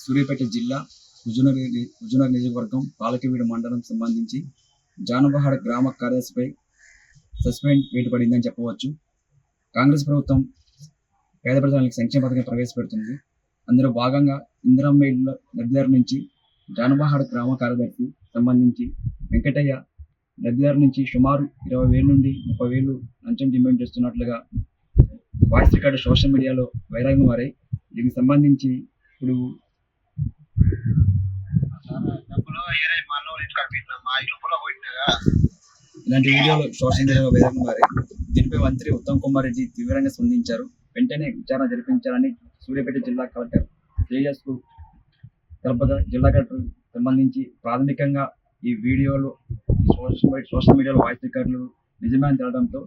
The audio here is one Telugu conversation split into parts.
సూర్యాపేట జిల్లా హుజూనగర్ హుజూనగర్ నియోజకవర్గం పాలకవీడు మండలం సంబంధించి జానబహాడ గ్రామ కార్యదర్శిపై సస్పెండ్ వేటు పడిందని చెప్పవచ్చు. కాంగ్రెస్ ప్రభుత్వం పేద ప్రజలకు సంక్షేమ పథకం ప్రవేశపెడుతుంది. అందులో భాగంగా ఇందిరమ్మ ఇళ్ళ లబ్ధిదారు నుంచి జానబహాడ గ్రామ కార్యదర్శి సంబంధించి వెంకటయ్య లబ్ధిదారు నుంచి సుమారు ఇరవై వేల నుండి ముప్పై వేలు లంచం డిమాండ్ చేస్తున్నట్లుగా వాయిస్ రికార్డు సోషల్ మీడియాలో వైరాగ్యం మారాయి దీనికి సంబంధించి ఇప్పుడు ఇలాంటి వీడియోలు సోషల్ మీడియాలో వైరల్గా మారాయి దీనిపై మంత్రి ఉత్తమ్ కుమార్ రెడ్డి తీవ్రంగా స్పందించారు. వెంటనే విచారణ జరిపించాలని సూర్యాపేట జిల్లా కలెక్టర్ తేజస్కు తెలపగా జిల్లా కలెక్టర్ సంబంధించి ప్రాథమికంగా ఈ వీడియోలు సోషల్ మీడియా సోషల్ మీడియాలో వాయిస్ రికార్డులు నిజమే తెలడంతో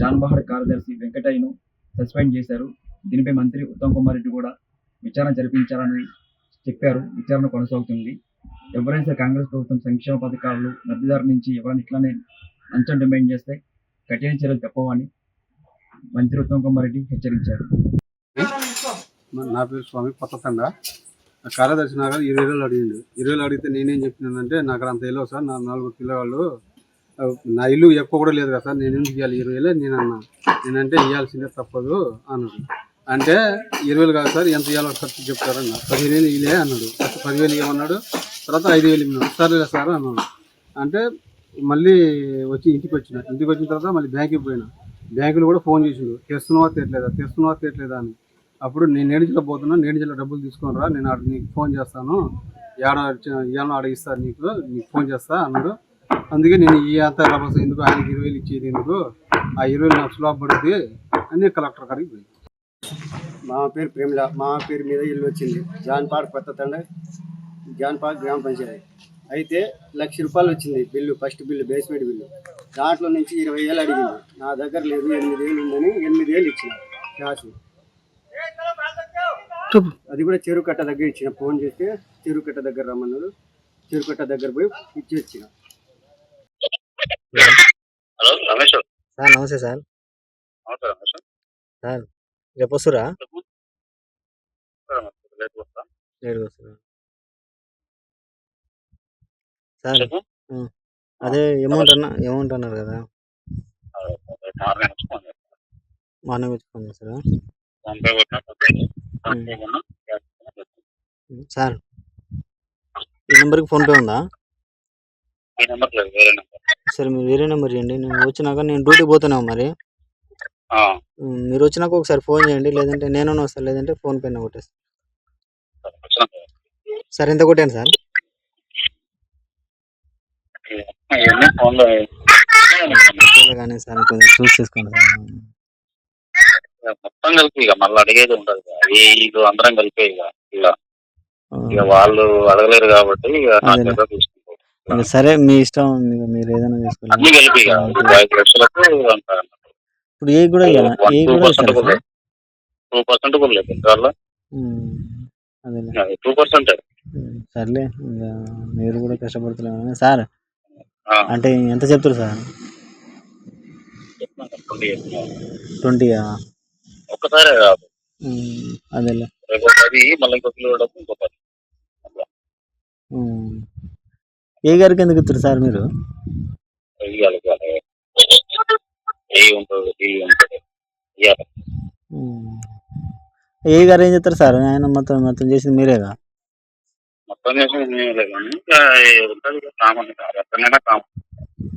జాన్బహాడ్ కార్యదర్శి వెంకటయ్యను సస్పెండ్ చేశారు. దీనిపై మంత్రి ఉత్తమ్ కుమార్ రెడ్డి కూడా విచారణ జరిపించాలని చెప్పారు. విచారణ కొనసాగుతుంది. ఎవరైనా కాంగ్రెస్ ప్రభుత్వం సంక్షేమ పథకాలు లబ్ధిదారు నుంచి ఎవరైనా ఇట్లానే లంచం డిమాండ్ చేస్తే కఠిన చర్యలు తప్పవని మంత్రి ఉత్తమ్ కుమార్ రెడ్డి హెచ్చరించారు. నా పేరు స్వామి కొత్తతండ. కార్యదర్శి నాకు ఇరవై వేలు అడిగిండు. ఇరవై వేలు అడిగితే నేనేం చెప్పినానంటే నాకు అంత తెలియదు సార్. నా నలుగురు పిల్లవాళ్ళు నా ఇల్లు ఎక్కువ కూడా లేదు కదా సార్. నేను ఎందుకు ఇవ్వాలి ఇరవై వేలే నేను అన్నా నేనంటే ఇవ్వాల్సిందే తప్పదు అన్నాడు. అంటే ఇరవై వేలు కాదు సార్ ఎంత ఇవ్వాలో ఖర్చు చెప్తారన్న పదిహేను ఇలే అన్నాడు. ఫస్ట్ పదివేలు ఇవ్వమన్నాడు తర్వాత ఐదు వేలు ఇవ్వన్నాడు సరేలే సార్ అన్నాడు. అంటే మళ్ళీ వచ్చి ఇంటికి వచ్చిన ఇంటికి వచ్చిన తర్వాత మళ్ళీ బ్యాంక్కి పోయినా. బ్యాంకులో కూడా ఫోన్ చేసిండు. తెస్తున్నావా తీయట్లేదా తెస్తున్నావా తీయట్లేదా అని. అప్పుడు నేను నేడిజిలో పోతున్నా నేడిజిలో డబ్బులు తీసుకొని రా నేను అక్కడ నీకు ఫోన్ చేస్తాను. ఏడ ఏమన్నా అడిగిస్తాను నీకు నీకు ఫోన్ చేస్తా అన్నాడు. అందుకే నేను ఈ అంత డబ్బులు ఎందుకు? ఆయనకి ఇరవై వేలు ఇచ్చేది ఎందుకు? ఆ ఇరవై నాకు సులభ అని కలెక్టర్ గారికి పోయింది మా పేరు ప్రేమిల మా పేరు మీద ఇల్లు వచ్చింది. జాన్పాడ్ కొత్త తండ జాన్పాడ్ గ్రామ పంచాయతీ. అయితే లక్ష రూపాయలు వచ్చింది bill first bill basement bill. దాంట్లో నుంచి ఇరవై వేలు అడిగింది. నా దగ్గర లేదు ఎనిమిది వేలు ఉందని ఎనిమిది వేలు ఇచ్చిన క్యాష్. అది కూడా చెరువు కట్ట దగ్గర ఇచ్చిన. ఫోన్ చేస్తే చెరువు కట్ట దగ్గర రమ్మన్నారు. చెరువు కట్ట దగ్గర పోయి ఇచ్చి వచ్చిన హలో సార్. నమస్తే సార్. సార్ రేపు వస్తురా? లేట్గా సార్ చెప్పు. అదే అమౌంట్ అన్న అమౌంట్ అన్నారు కదా మార్నింగ్ వచ్చి ఫోన్ చేస్తా. మార్నింగ్ వచ్చి ఫోన్ చేస్తారా? ఫోన్ పే కొట్టినా ఫోన్ పే కొన్నా క్యాష్ కొన్నా చెప్తా. సార్ ఈ నెంబర్కి ఫోన్పే ఉందా? ఈ నెంబర్ లేదు వేరే నెంబర్. సరే మీరు వేరే నెంబర్ ఇవ్వండి నేను వచ్చినాక నేను డ్యూటీకి పోతున్నావు మరి. ఆ, మీరు వచ్చినాక ఒకసారి ఫోన్ చేయండి. లేదంటే నేను వస్తాను లేదంటే ఫోన్ పే కొట్టేస్తాను సరే, సార్ ఎంత కొట్టాను సార్? కానీ సార్ కొంచెం చూస్ చేసుకోండి సార్. మొత్తం కలిపి ఇక మళ్ళీ అడిగేది ఉండదు. ఈ ఇది అందరం కలిపే ఇక ఇలా ఇక వాళ్ళు అడగలేరు కాబట్టి ఇక నా అదేలే. చేత తీసుకుంటారు. ఇక సరే మీ ఇష్టం మీకు మీరు ఏదైనా చేసుకోండి. అన్ని కలిపి ఇక ఐదు లక్షలకు అంటారు ఇప్పుడు ఏ కూడా ఇవ్వాలా ఏ టూ కూడా పర్సెంట్ ఇస్తారా సార్? టూ పర్సెంట్ కూడా లేదు. ఇంట్లో ఉమ్, అదేలే. టూ పర్సెంట్ సర్లే ఇంకా మీరు కూడా కష్టపడుతున్నారు సార్ అంటే ఎంత చెప్తారు సార్? ట్వంటీయా ఒక్కసారి అదేలే. ఏ గారికి ఎందుకు ఇస్తారు సార్ మీరు. ఏ గారు ఏం చెప్తారు సార్? ఆయన మొత్తం మొత్తం చేసింది మీరేగా? చేసి ఏమీ లేదు కానీ ఇంకా ఉంటుంది ఇక కామన్ కాదు ఎక్కడైనా కామన్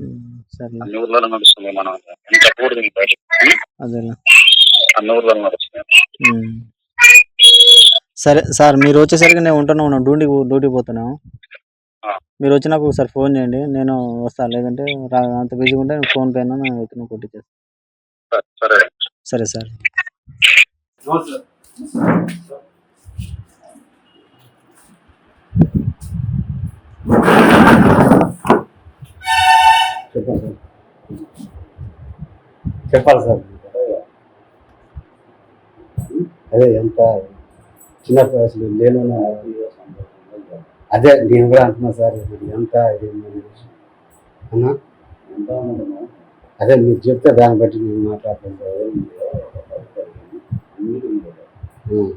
ఉమ్, సర్లే. అన్ని ఊర్లలో నడుస్తుంది మనం. ఎంత చెప్పకూడదు ఇంకా బయట ఉం? అదేలే. అన్ని ఊర్లలో నడుస్తుంది ఉమ్. సరే సార్ మీరు వచ్చేసరికి నేను ఉంటున్నా ఉన్నాను డ్యూటీ డ్యూటీ పోతున్నాను. మీరు వచ్చినాక ఒకసారి ఫోన్ చేయండి. నేను వస్తాను లేదంటే అంత బిజీగా ఉంటే నేను ఫోన్ పే అయినా నేను ఎత్తున కొట్టించేస్తాను సరే సరే. సరే సార్. చెప్పాలి సార్. చెప్పాలి సార్ అదే ఎంత చిన్న అసలు లేను అదే నేను కూడా అంటున్నా సార్ ఎంత అన్నా? అదే మీరు చెప్తే దాన్ని బట్టి నేను మాట్లాడతాను సార్. ఉం.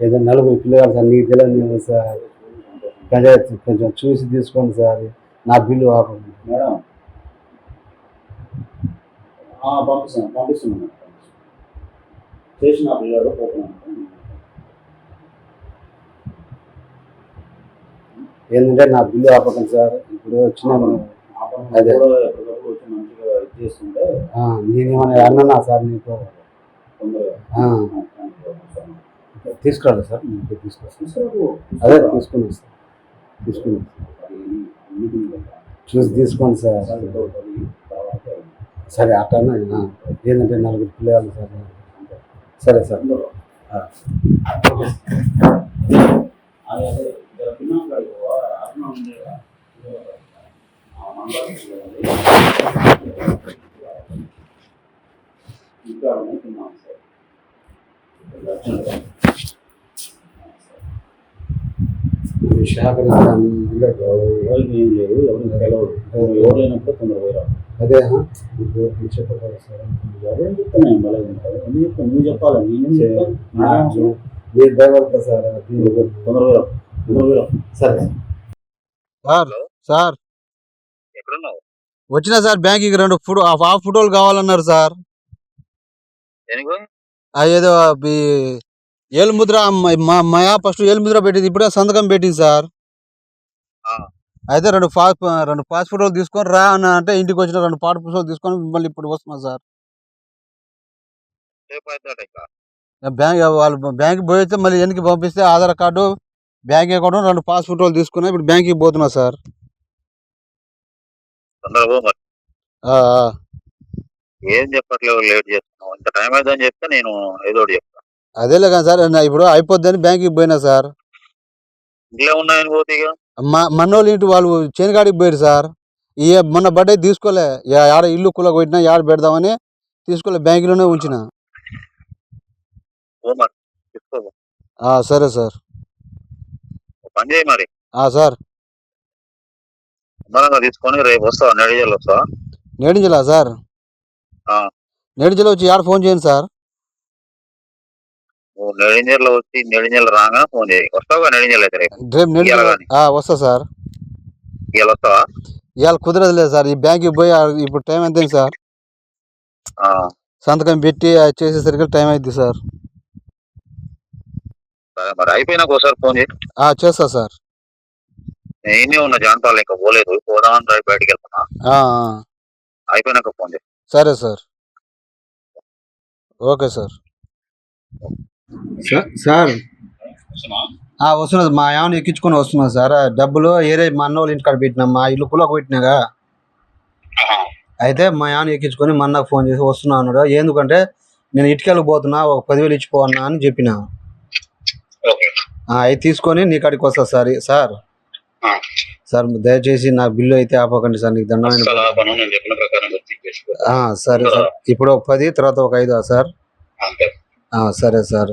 ఏదో నలుగురు పిల్లలు సార్ నీకు తెలియదు సార్ అదే కొంచెం చూసి తీసుకోండి సార్ నా బిల్లు ఆపండి. మేడం పంపిస్తాను పంపిస్తున్నాను. చేసిన పిల్లలు పోతున్నాను ఏంటంటే నా బిల్లు ఆపకండి సార్ ఇప్పుడు వచ్చిన అదే. నేనేమన్నా అన్నానా సార్ నీకు తొందరగా ఆ, తీసుకురాలి సార్ మీకు తీసుకొస్తాను అదే తీసుకున్నాను సార్. తీసుకున్నాను చూసి తీసుకోండి సార్. సరే అట్టన్నా ఆ, ఏంటంటే నలుగురు పిల్లలు సార్. సరే సార్. ఇంకా అనుకున్నాం సార్ మీరు సహకరిస్తాను ఎవరికి ఏం లేదు ఎవరికి తెలవదు పోయి రావాలి అదే చెప్పగలరా సార్ ఎవరేం ఎందుకు చెప్తాను నువ్వు చెప్పాలి నేనేం? మీరు సార్ దీని గురించి. తొందరగా రా. తొందరగా రా. సరే సార్ సార్ ఎక్కడున్నావు వచ్చిన సార్ బ్యాంక్కి రెండు ఫోటో ఆ ఫోటోలు కావాలన్నారు సార్ ఏదో ఏలుముద్ర మ- మా ఫస్ట్ ఏలుముద్ర పెట్టింది ఇప్పుడే సంతకం పెట్టింది సార్. అయితే రెండు పాస్ రెండు పాస్ ఫోటోలు తీసుకొని రా అని అంటే ఇంటికి వచ్చిన రెండు పాట పుస్తకాలు తీసుకొని మిమ్మల్ని ఇప్పుడు వస్తున్నా సార్. బ్యాంక్ వాళ్ళు బ్యాంక్ పోయితే మళ్ళీ వెనక్కి పంపిస్తే ఆధార్ కార్డు బ్యాంక్ అకౌంట్ రెండు పాస్ ఫోటోలు తీసుకున్నా ఇప్పుడు బ్యాంక్కి పోతున్నా సార్. ఏం చెప్పట్లేవు లేట్ చేస్తున్నావు. ఇంత టైం అవుతుందని చెప్తే నేను ఏదో చెప్తాను అదేలే కానీ సార్ నా ఇప్పుడు అయిపోద్దని బ్యాంక్కి పోయినా సార్. ఇంట్లో ఉన్నాయని పోతే ఇక? మా మనోళ్ళు ఇంటి వాళ్ళు చేనుగాడికి పోయారు సార్. ఈ మొన్న బర్త్డే తీసుకోలే. యా- యాడ ఇల్లు కుల కొట్టినా యాడ పెడదామని తీసుకోలే బ్యాంకులోనే ఉంచిన. మరి ఆ, సరే సార్. ఒక పని చేయి మరి. ఆ, సార్. నిమ్మలంగా తీసుకొని రేపు వస్తావా నడిజల్ వస్తావా నేడించలా సార్? ఆ. నేడించలో వచ్చి యాడ ఫోన్ చేయండి సార్? నెడింజల్లో వచ్చి నెడింజల్ రాగా ఫోన్ చేయి. వస్తావా నెడింజల్ అయితే రేపు. వస్తా సార్. ఇవాళ వస్తావా? ఇవాళ కుదరదు లేదు సార్. ఈ బ్యాంక్కి పోయి ఇప్పుడు టైం ఎంత సార్? సంతకం పెట్టి చేసేసరికి టైం అయింది సార్. మరి అయిపోయినాక ఒకసారి ఫోన్ చేయి. ఆ, చేస్తా సార్. నేను ఉన్నా జాన్పాలు ఇంకా పోలేదు. పోదామని డ్రైవ్ బయటికి వెళ్తున్నా. అయిపోయినాక ఫోన్ చేయి. సరే సార్. Okay sir. సార్? ఆ, వస్తున్నా మా ఏమైనా ఎక్కించుకొని వస్తున్నా సార్. డబ్బులు ఏరే మా అన్న వాళ్ళ ఇంటికాడ పెట్టినా మా ఇల్లు కులకు పెట్టినాగా అయితే మా ఏమైనా ఎక్కించుకొని మా అన్నకు ఫోన్ చేసి వస్తున్నా అన్నాడు. ఎందుకంటే నేను ఇటుకెళ్ళకి పోతున్నా ఒక పదివేలు ఇచ్చిపో అన్నా అని చెప్పిన. అవి తీసుకొని నీ కాడికి వస్తా సార్. సార్. సార్ దయచేసి నా బిల్లు అయితే ఆపకండి సార్. నీకు. ఆ, సరే సార్. ఇప్పుడు ఒక పది తర్వాత ఒక ఐదు సార్. సరే సార్.